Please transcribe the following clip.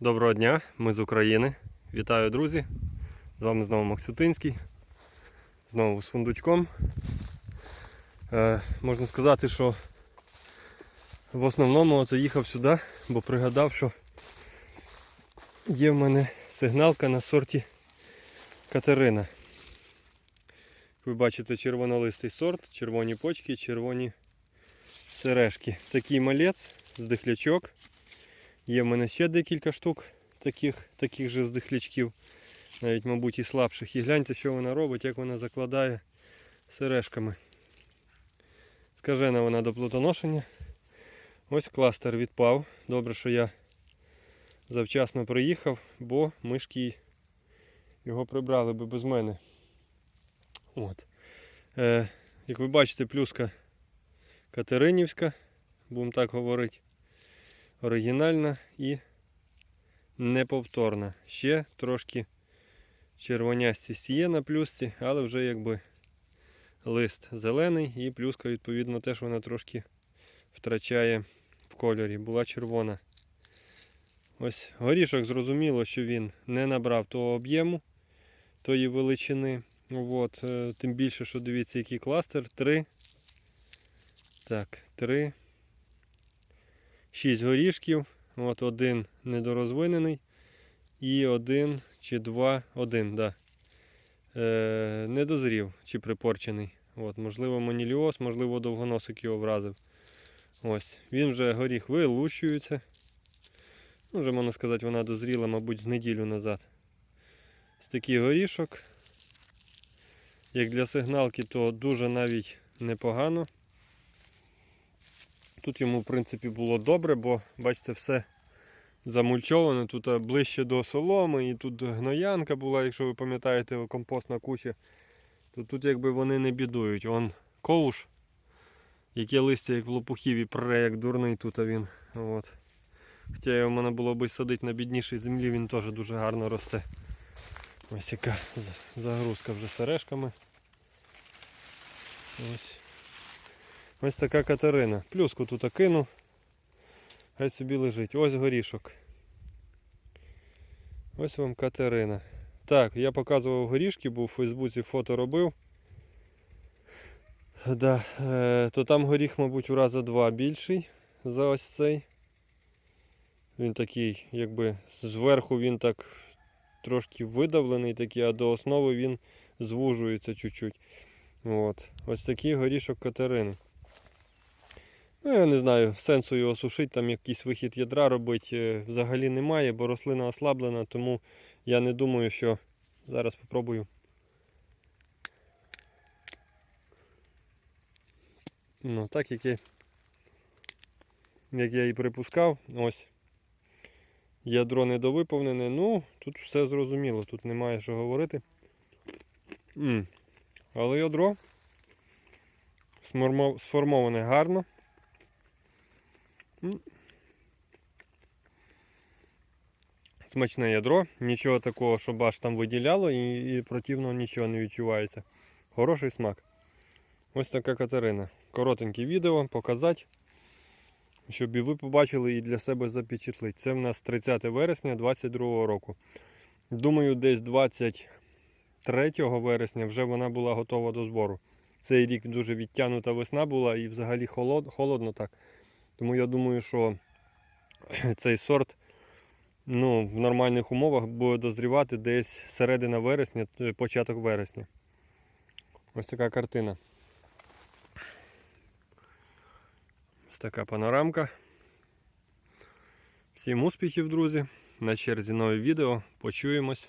Доброго дня, ми з України. Вітаю, друзі! З вами знову Максютинський. Знову з фундучком. Е, можна сказати, що в основному це їхав сюди, бо пригадав, що є в мене сигналка на сорті Катерина. Ви бачите, червонолистий сорт, червоні почки, червоні сережки. Такий малець, здихлячок. Є в мене ще декілька штук таких, таких же здихлячків, навіть, мабуть, і слабших. І гляньте, що вона робить, як вона закладає сережками. Скажена вона до плодоношення. Ось кластер відпав. Добре, що я завчасно приїхав, бо мишки його прибрали би без мене. От. Е, як ви бачите, плюска Катеринівська, будемо так говорити оригінальна і неповторна. Ще трошки червонястість є на плюсці, але вже якби лист зелений і плюска, відповідно, теж вона трошки втрачає в кольорі. Була червона. Ось горішок зрозуміло, що він не набрав того об'єму, тої величини. От, е, тим більше, що дивіться, який кластер. Три. Так, три. 6 горішків, от один недорозвинений і один чи два, один, да. Е, не дозрів чи припорчений. От, можливо, маніліоз, можливо, довгоносик його вразив. Ось, він вже горіх вилущується. Ну, вже можна сказати, вона дозріла, мабуть, з неділю назад. Ось такий горішок. Як для сигналки, то дуже навіть непогано. Тут йому, в принципі, було добре, бо, бачите, все замульчовано. Тут е, ближче до соломи, і тут гноянка була, якщо ви пам'ятаєте, компостна куча. То тут якби вони не бідують. Вон ковш, яке листя, як в лопухів і пре, як дурний тут він. От. Хоча його можна було би садити на біднішій землі, він теж дуже гарно росте. Ось яка загрузка вже сережками. Ось. Ось така Катерина. Плюску тут кину. Хай собі лежить. Ось горішок. Ось вам Катерина. Так, я показував горішки, був у Фейсбуці фото робив. Да, е, то там горіх, мабуть, у раза два більший за ось цей. Він такий, якби зверху він так трошки видавлений, такий, а до основи він звужується чуть-чуть. От. Ось такий горішок Катерини. Ну, я не знаю, сенсу його сушити, там якийсь вихід ядра робити е, взагалі немає, бо рослина ослаблена, тому я не думаю, що зараз спробую. Ну, так як я, як я і припускав, ось. Ядро недовиповнене, ну, тут все зрозуміло, тут немає що говорити. М. Але ядро сформоване гарно. Смачне ядро, нічого такого, щоб аж там виділяло і, і противного нічого не відчувається. Хороший смак. Ось така Катерина. Коротеньке відео, показати, щоб і ви побачили і для себе запечатлити. Це в нас 30 вересня 2022 року. Думаю, десь 23 вересня вже вона була готова до збору. Цей рік дуже відтягнута весна була і взагалі холод, холодно так. Тому я думаю, що цей сорт ну, в нормальних умовах буде дозрівати десь середина вересня, початок вересня. Ось така картина. Ось така панорамка. Всім успіхів, друзі. На черзі нове відео. Почуємось.